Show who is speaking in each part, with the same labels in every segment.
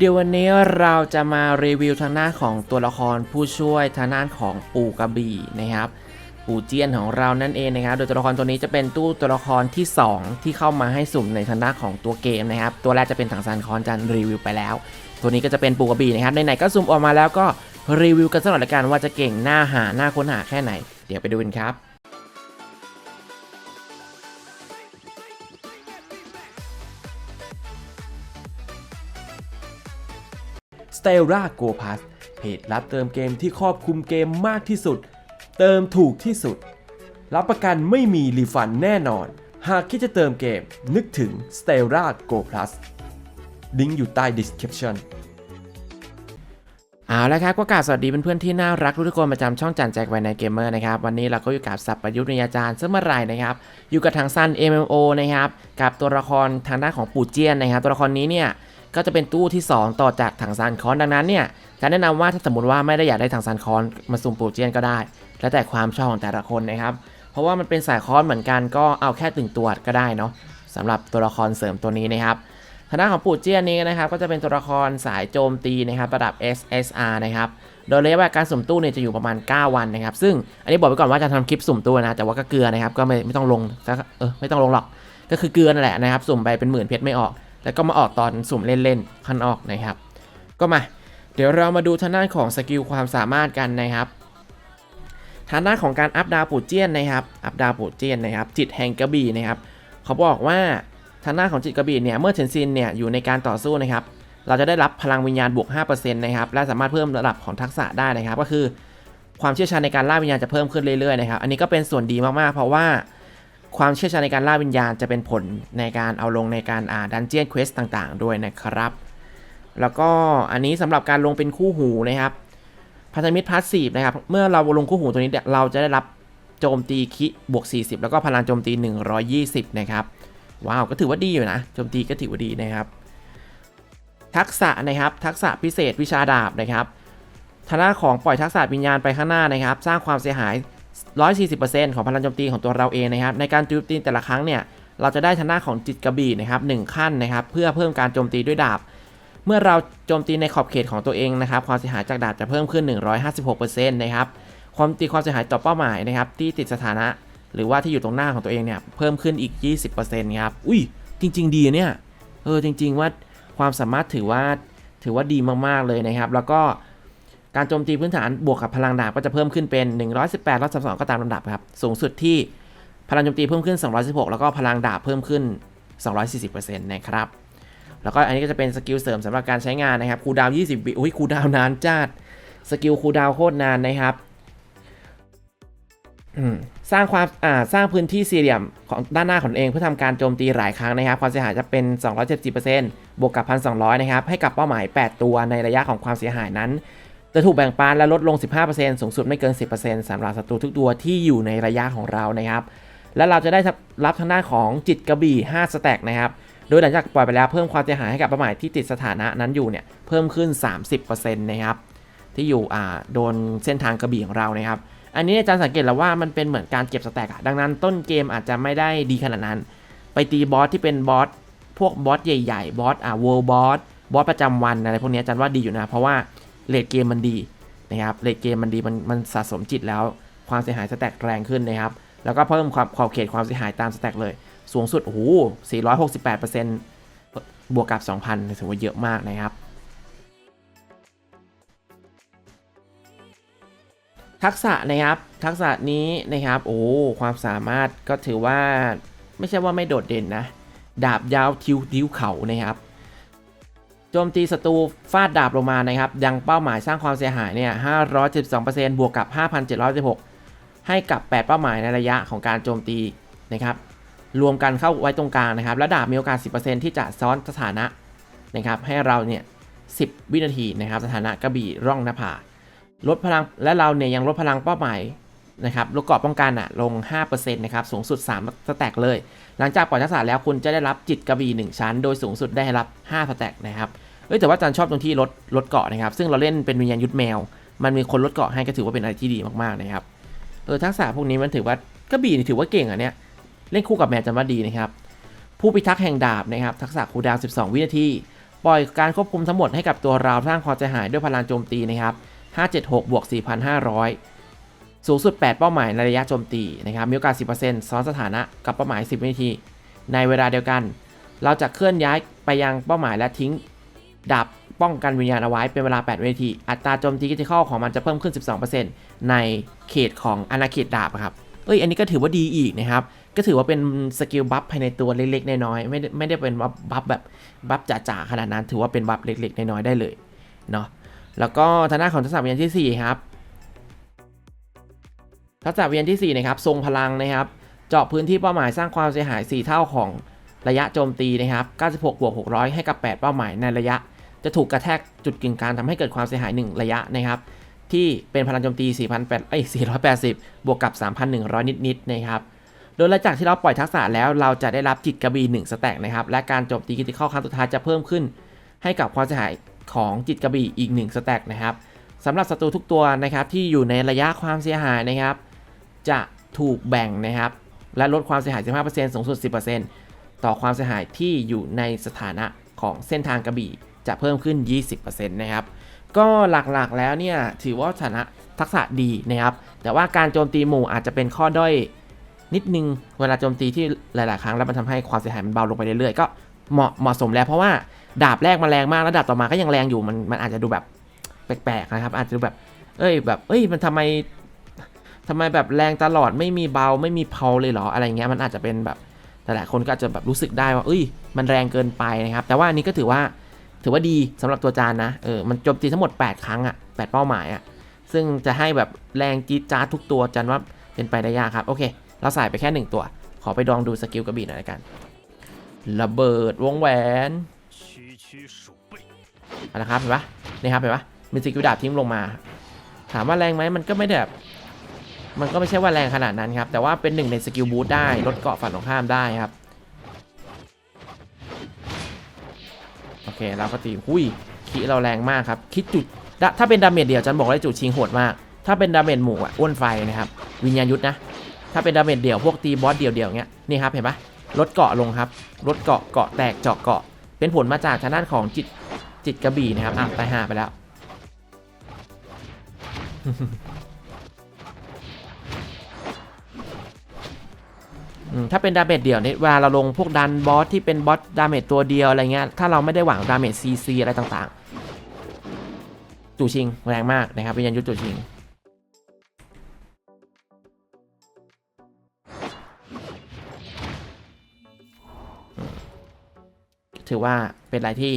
Speaker 1: เดี๋ยววันนี้เราจะมารีวิวทางหน้าของตัวละครผู้ช่วยทางด้าของปูกระบี่นะครับปูเจียนของเรานั่นเองนะครับ โดยตัวละครตัวนี้จะเป็นตู้ตัวละครที่ 2 ที่เข้ามาให้สุ่มในทางด้าของตัวเกมนะครับ ตัวแรกจะเป็นถังซานคอนจันรีวิวไปแล้ว ตัวนี้ก็จะเป็นปูกระบี่นะครับในไหนก็สุ่มออกมาแล้วก็รีวิวกันสักหน่อยละกันว่าจะเก่งหน้าหาหน้าค้นหาแค่ไหน เดี๋ยวไปดูกันครับ
Speaker 2: s t e l l a Go Pass เพจรับเติมเกมที่ครอบคลุมเกมมากที่สุด เติมถูกที่สุด รับประกันไม่มีรีฟันแน่นอน หากคิดจะเติมเกมนึกถึง s t e l l a Go Plus ลิงก์อยู่ใต้ description
Speaker 1: เอาละครับก็กราบสวัสดีเพื่อนๆที่น่ารักทุกคนประจำช่องจันแจกไวในเกมเมอร์นะครับวันนี้เราก็อยู่กับสับประยุทธ์นิยาจารย์เสมอไรนะครับอยู่กับทางสั้น MMO นะครับกับตัวละครทางด้านของปู่เจียนนะครับตัวละครนี้เนี่ย ก็จะเป็นตู้ที่ 2 ต่อจากถังซานคอนดังนั้นเนี่ยจะแนะนำว่าถ้าสมมติว่าไม่ได้อยากได้ถังซานคอนมาสุ่มปูเจียนก็ได้ แล้วแต่ความชอบของแต่ละคนนะครับ เพราะว่ามันเป็นสายคอนเหมือนกันก็เอาแค่ตึงตัวก็ได้เนาะสำหรับตัวละครเสริมตัวนี้นะครับทางด้านของปูเจียนนี้นะครับก็จะเป็นตัวละครสายโจมตีนะครับระดับ SSR นะครับโดยระยะเวลาการสุ่มตู้เนี่ยจะอยู่ประมาณ 9 วันนะครับ ซึ่งอันนี้บอกไปก่อนว่าจะทำคลิปสุ่มตู้นะ แต่ว่าก็เกลือนะครับ ก็ไม่ไม่ต้องลงเออไม่ต้องลงหรอก ก็คือเกลือนั่นแหละนะครับ สุ่มไปเป็นหมื่นเพชรไม่ออก แล้วก็มาออกตอนสุ่มเล่นๆขั้นออกนะครับ ก็มา เดี๋ยวเรามาดูทางด้านของสกิลความสามารถกันนะครับทางด้านของการอัพดาวปูเจียนนะครับ อัพดาวปูเจียนนะครับ จิตแห่งกระบี่นะครับ เขาบอกว่าทางด้านของจิตกระบี่เนี่ย เมื่อเทนซินเนี่ยอยู่ในการต่อสู้นะครับ เราจะได้รับพลังวิญญาณบวก 5%นะครับ และสามารถเพิ่มระดับของทักษะได้นะครับ ก็คือ ความเชี่ยวชาญในการล่าวิญญาณจะเพิ่มขึ้นเรื่อยๆนะครับ อันนี้ก็เป็นส่วนดีมากๆ เพราะว่า ความเชี่ยวชาญในการล่าวิญญาณจะเป็นผลในการเอาลงในการอ่าดันเจียนเควสต่างๆ ด้วยนะครับ แล้วก็อันนี้สำหรับการลงเป็นคู่หูนะครับพันธมิตรพาสซีฟนะครับ เมื่อเราลงคู่หูตัวนี้เนี่ยเราจะได้รับโจมตีคิบวก 40 แล้วก็พลังโจมตี 120 นะครับ ว้าว ก็ถือว่าดีอยู่นะ โจมตีก็ถือว่าดีนะครับ ทักษะนะครับ ทักษะพิเศษวิชาดาบนะครับทางด้านของปล่อยทักษะวิญญาณไปข้างหน้านะครับ สร้างความเสียหาย 140%ของพลังโจมตีของตัวเราเองนะครับ ในการโจมตีแต่ละครั้งเนี่ยเราจะได้ทางด้านของจิตกระบี่นะครับหนึ่งขั้นนะครับ เพื่อเพิ่มการโจมตีด้วยดาบ เมื่อเราโจมตีในขอบเขตของตัวเองนะครับ ความเสียหายจากดาบจะเพิ่มขึ้น 156%นะครับ ความตีความเสียหายต่อเป้าหมายนะครับ ที่ติดสถานะ หรือว่าที่อยู่ตรงหน้าของตัวเองเนี่ยเพิ่มขึ้นอีก 20%ครับ อุ้ย จริง ๆ ดีเนี่ย เออจริง ๆ ว่าความสามารถถือว่าถือว่าดีมากๆเลยนะครับ แล้วก็ การโจมตีพื้นฐานบวกกับพลังดาบก็จะเพิ่มขึ้นเป็น 118 132ก็ตามลำดับครับ สูงสุดที่พลังโจมตีเพิ่มขึ้น 216 แล้วก็พลังดาบเพิ่มขึ้น 240%นะครับ แล้วก็อันนี้ก็จะเป็นสกิลเสริมสำหรับการใช้งานนะครับคูดาว 20วิอุ้ยคูดาวนานจัดสกิลคูดาวโคตรนานนะครับสร้างความอ่าสร้างพื้นที่สี่เหลี่ยมของด้านหน้าของเองเพื่อทำการโจมตีหลายครั้งนะครับ ความเสียหายจะเป็น 270%บวกกับ 1,200 นะครับ ให้กับเป้าหมาย 8 ตัวในระยะของความเสียหายนั้น จะถูกแบ่งปันและลดลง 15%สูงสุดไม่เกิน 10%สำหรับศัตรูทุกตัวที่อยู่ในระยะของเรานะครับ และเราจะได้รับทางด้านของจิตกระบี่ 5 สแต็กนะครับ โดยหลังจากปล่อยไปแล้วเพิ่มความเสียหายให้กับเป้าหมายที่ติดสถานะนั้นอยู่เนี่ยเพิ่มขึ้น 30%นะครับที่อยู่อ่าโดนเส้นทางกระบี่ของเรานะครับ อันนี้อาจารย์สังเกตแล้วว่ามันเป็นเหมือนการเก็บสแต็กดังนั้นต้นเกมอาจจะไม่ได้ดีขนาดนั้น ไปตีบอสที่เป็นบอสพวกบอสใหญ่ๆบอสอ่า world boss บอสประจำวันอะไรพวกนี้อาจารย์ว่าดีอยู่นะเพราะว่า เลดเกมมันดีนะครับเลดเกมมันดีมันมันสะสมจิตแล้ว ความเสียหายสแต็กแรงขึ้นนะครับ แล้วก็เพิ่มความขอบเขตความเสียหายตามสแต็กเลย สูงสุดโอ้โห468%บวกกับ 2,000ถือว่าเยอะมากนะครับ ทักษะนะครับ ทักษะนี้นะครับ โอ้ความสามารถก็ถือว่าไม่ใช่ว่าไม่โดดเด่นนะ ดาบยาวทิวทิวเขานะครับ โจมตีศัตรูฟาดดาบลงมานะครับ ยังเป้าหมายสร้างความเสียหายเนี่ย572%บวกกับ 5,716 ให้กับ 8 เป้าหมายในระยะของการโจมตีนะครับ รวมกันเข้าไว้ตรงกลางนะครับ และดาบมีโอกาส 10%ที่จะซ้อนสถานะนะครับ ให้เราเนี่ย 10 วินาทีนะครับ สถานะกระบี่ร่องหน้าผา ลดพลังและเราเนี่ยยังลดพลังเป้าหมาย นะครับลดเกราะป้องกันอะลง 5%นะครับสูงสุด3สแต็กเลย หลังจากปล่อยทักษะแล้วคุณจะได้รับจิตกระบี่ 1 ชั้น โดยสูงสุดได้รับ5สแต็กนะครับเอ้ยแต่ว่าอาจารย์ชอบตรงที่ลดลดเกาะนะครับ ซึ่งเราเล่นเป็นวิญญาณยุทธแมว มันมีคนลดเกาะให้ก็ถือว่าเป็นอะไรที่ดีมากๆนะครับเออทักษะพวกนี้มันถือว่ากระบี่ถือว่าเก่งอะเนี่ยเล่นคู่กับแมวจำว่าดีนะครับผู้พิทักษ์แห่งดาบนะครับทักษะคูดาว 12 วินาที ปล่อยการควบคุมทั้งหมดให้กับตัวเราสร้างความเสียหายด้วยพลังโจมตีนะครับ576บวก4,500 สูงสุด 8 เป้าหมายในระยะโจมตีนะครับมีโอกาส 10%ซ้อนสถานะกับเป้าหมาย 10 วินาที ในเวลาเดียวกัน เราจะเคลื่อนย้ายไปยังเป้าหมายและทิ้งดาบป้องกันวิญญาณเอาไว้เป็นเวลา 8 วินาที อัตราโจมตีกิติคอของมันจะเพิ่มขึ้น 12%ในเขตของอาณาเขตดาบครับ เอ้ย อันนี้ก็ถือว่าดีอีกนะครับ ก็ถือว่าเป็นสกิลบัฟภายในตัวเล็กๆ น้อยๆ ไม่ได้ไม่ได้เป็นบัฟบัฟแบบบัฟจ๋าๆ ขนาดนั้น ถือว่าเป็นบัฟเล็กๆ น้อยๆ ได้เลยเนาะ แล้วก็ทางด้านของทักษะวิญญาณที่ 4 ครับ ทักษะวิญญาณที่ 4 นะครับ ทรงพลังนะครับ เจาะพื้นที่เป้าหมายสร้างความเสียหาย 4 เท่าของระยะโจมตีนะครับ 96 บวก 600 ให้กับ 8 เป้าหมายในระยะ จะถูกกระแทกจุดกึ่งกลางทำให้เกิดความเสียหาย 1 ระยะนะครับ ที่เป็นพลังโจมตี 4,800 เอ้ย 480 บวกกับ 3,100 นิดๆนะครับ โดยหลังจากที่เราปล่อยทักษะแล้วเราจะได้รับจิตกระบี่1สแต็กนะครับ และการโจมตีกิติคอลครั้งสุดท้ายจะเพิ่มขึ้น ให้กับความเสียหายของจิตกระบี่อีก1สแต็กนะครับสำหรับศัตรูทุกตัวนะครับที่อยู่ในระยะความเสียหายนะครับ จะถูกแบ่งนะครับ และลดความเสียหาย 15%สูงสุด 10%ต่อความเสียหายที่อยู่ในสถานะของเส้นทางกระบี่จะเพิ่มขึ้น 20%นะครับ ก็หลักๆแล้วเนี่ยถือว่าฐานะทักษะดีนะครับ แต่ว่าการโจมตีหมู่อาจจะเป็นข้อด้อยนิดนึง เวลาโจมตีที่หลาย ๆ ครั้งแล้วมันทำให้ความเสียหายมันเบาลงไปเรื่อยๆ ก็เหมาะเหมาะสมแล้วเพราะว่าดาบแรกมันแรงมากแล้วดาบต่อมาก็ยังแรงอยู่มันมันอาจจะดูแบบแปลกๆนะครับอาจจะดูแบบเอ้ยแบบเอ้ยมันทำไม ทำไมแบบแรงตลอดไม่มีเบาไม่มีเพาเลยเหรออะไรเงี้ยมันอาจจะเป็นแบบแต่หลายคนก็จะแบบรู้สึกได้ว่าเอ้ย มันแรงเกินไปนะครับ แต่ว่าอันนี้ก็ถือว่าถือว่าดีสำหรับตัวจานนะเออมันจบตีทั้งหมด 8 ครั้งอะ่ะ8เป้าหมายอะ่ะซึ่งจะให้แบบแรงจี๊ดจ้าทุกตัวจันว่าเป็นไปได้ยากครับ โอเค เราใส่ไปแค่ 1 ตัว ขอไปดองดูสกิลกระบี่หน่อยกัน ระเบิดวงแหวนเอาละครับเห็นปะนี่ครับเห็นปะมีสกิลดาบทิ้งลงมา ถามว่าแรงไหมมันก็ไม่ได้แบบ มันก็ไม่ใช่ว่าแรงขนาดนั้นครับ แต่ว่าเป็นหนึ่งในสกิลบูทได้ลดเกาะฝั่งตรงข้ามได้ครับ โอเคเราก็ตีหุยคีเราแรงมากครับ คิดจุด ถ้าเป็นดาเมจเดียวจันบอกเลยจุดชิงโหดมาก ถ้าเป็นดาเมจหมู่อะอ้วนไฟนะครับ วิญญาณยุทธนะ ถ้าเป็นดาเมจเดียวพวกตีบอสเดี่ยวเงี้ย นี่ครับเห็นปะลดเกาะลงครับ ลดเกาะเกาะแตกเจาะเกาะ เป็นผลมาจากทางด้านของจิตจิตกระบี่นะครับอะตายห่าไปแล้ว ถ้าเป็นดาเมจเดี่ยวเนี่ยเวลาเราลงพวกดันบอสที่เป็นบอสดาเมจตัวเดียวอะไรเงี้ยถ้าเราไม่ได้หวังดาเมจซีซีอะไรต่างๆ จู่ชิงแรงมากนะครับวิญญาณยุทธจู่ชิงถือว่าเป็นอะไรที่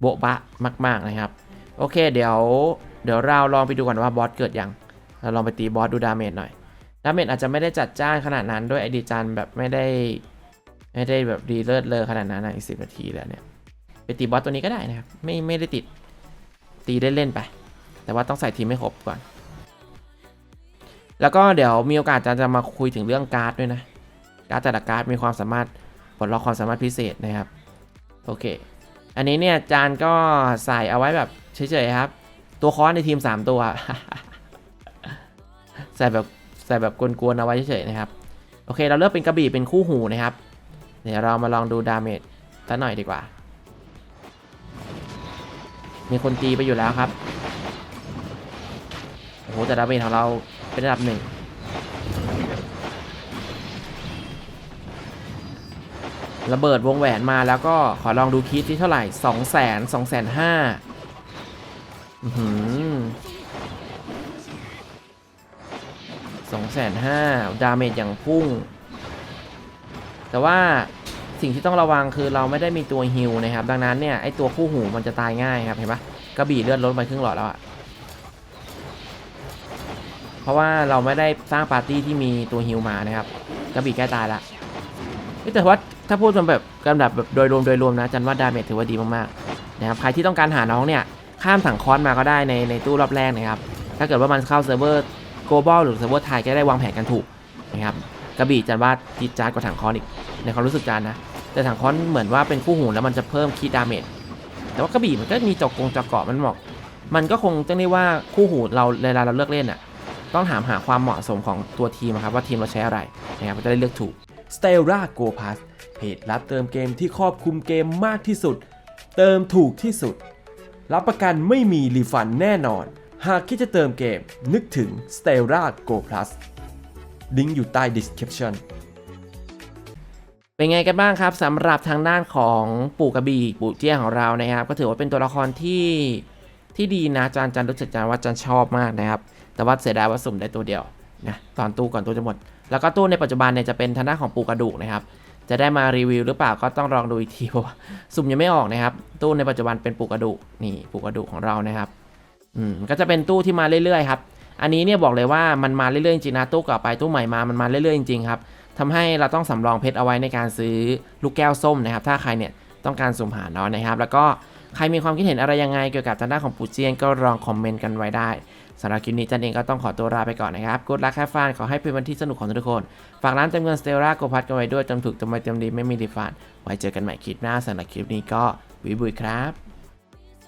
Speaker 1: โบ๊ะบะมาก ๆ นะครับ โอเค เดี๋ยว เดี๋ยวเราลองไปดูก่อนว่าบอสเกิดยังเราลองไปตีบอสดูดาเมจหน่อย ดาเมจอาจจะไม่ได้จัดจ้านขนาดนั้นด้วยไอดีจันแบบไม่ได้ ไม่ได้แบบดีเลิศเลอขนาดนั้นนะอีกสิบนาทีแล้วเนี่ยไปตีบอสตัวนี้ก็ได้นะครับ ไม่ไม่ได้ติดตีเล่นๆไป แต่ว่าต้องใส่ทีมไม่ครบก่อน แล้วก็เดี๋ยวมีโอกาสจะจะมาคุยถึงเรื่องการ์ดด้วยนะการ์ดแต่ละการ์ดมีความสามารถปลดล็อกความสามารถพิเศษนะครับโอเค อันนี้เนี่ยจานก็ใส่เอาไว้แบบเฉยๆครับ ตัวคอนในทีม 3 ตัว ใส่แบบ ส่แบบกวนๆเอาไว้เฉยๆนะครับ โอเคเราเลือกเป็นกระบี่เป็นคู่หูนะครับ เดี๋ยวเรามาลองดูดาเมจสักหน่อยดีกว่า มีคนตีไปอยู่แล้วครับ โอ้โหแต่ดาเมจของเราเป็นระดับหนึ่งระเบิดวงแหวนมาแล้วก็ขอลองดูคิดที่เท่าไหร่สองแสนสองแสนห้า สองแสนห้าดาเมจอย่างพุ่ง แต่ว่าสิ่งที่ต้องระวังคือเราไม่ได้มีตัวฮิลนะครับ ดังนั้นเนี่ยไอตัวคู่หูมันจะตายง่ายครับเห็นปะกระบี่เลือดลดไปครึ่งหลอดแล้วอะเพราะว่าเราไม่ได้สร้างปาร์ตี้ที่มีตัวฮิลมานะครับ กระบี่ใกล้ตายละแต่ว่าถ้าพูดกันแบบกันแบบแบบโดยรวมโดยรวมนะจันว่าดาเมจถือว่าดีมากๆนะครับใครที่ต้องการหาน้องเนี่ยข้ามถังคอนมาก็ได้ในในตู้รอบแรกนะครับถ้าเกิดว่ามันเข้าเซิร์ฟเวอร์ global หรือเซิร์ฟเวอร์ไทยก็ได้วางแผนกันถูกนะครับกระบี่จันว่าจีจาร์กว่าถังคอนอีกในความรู้สึกจานนะ แต่ถังคอนเหมือนว่าเป็นคู่หูแล้วมันจะเพิ่มคีดดาเมจแต่ว่ากระบี่มันก็มีจอกกงจอกเกาะมันบอกมันก็คงต้องเรียกว่าคู่หูเราเวลาเราเลือกเล่นอะต้องถามหาความเหมาะสมของตัวทีมครับว่าทีมเราใช้อะไรนะครับมันจะได้เลือกถูก
Speaker 2: s t e l l a Go Pass เพจรับเติมเกมที่ครอบคลุมเกมมากที่สุด เติมถูกที่สุด รับประกันไม่มีรีฟันแน่นอน หากคิดจะเติมเกมนึกถึง Stella Go Plus ลิงก์อยู่ใต้ description
Speaker 1: เป็นไงกันบ้างครับสำหรับทางด้านของปู่กระบี่ปู่เจี้ยของเรานะครับ ก็ถือว่าเป็นตัวละครที่ที่ดีนะจานจันรู้สึกจานว่าจันชอบมากนะครับ แต่ว่าเสียดายว่าสุ่มได้ตัวเดียวนะตอนตู้ก่อนตู้จะหมด แล้วก็ตู้ในปัจจุบันเนี่ยจะเป็นทางด้านของปู่กระดูกนะครับ จะได้มารีวิวหรือเปล่าก็ต้องลองดูอีกทีเพราะว่าสุ่มยังไม่ออกนะครับ ตู้ในปัจจุบันเป็นปู่กระดูกนี่ปู่กระดูกของเรานะครับ อืมก็จะเป็นตู้ที่มาเรื่อยๆครับ อันนี้เนี่ยบอกเลยว่ามันมาเรื่อยๆจริงๆนะตู้เก่าไปตู้ใหม่มามันมาเรื่อยๆจริงๆครับทำให้เราต้องสำรองเพชรเอาไว้ในการซื้อลูกแก้วส้มนะครับ ถ้าใครเนี่ยต้องการสุ่มหาเนาะนะครับ แล้วก็ใครมีความคิดเห็นอะไรยังไงเกี่ยวกับทางด้านของปูเจียนก็ลองคอมเมนต์กันไว้ได้สำหรับคลิปนี้จันเองก็ต้องขอตัวลาไปก่อนนะครับกูดลักแค่ฟานขอให้เป็นวันที่สนุกของทุกคน ฝากร้านเต็มเงินสเตลล่าโกพัดกันไว้ด้วยเต็มถูกเต็มไวเต็มดีไม่มีรีฟันไว้เจอกันใหม่คลิปหน้าสำหรับคลิปนี้ก็วิบุยครับ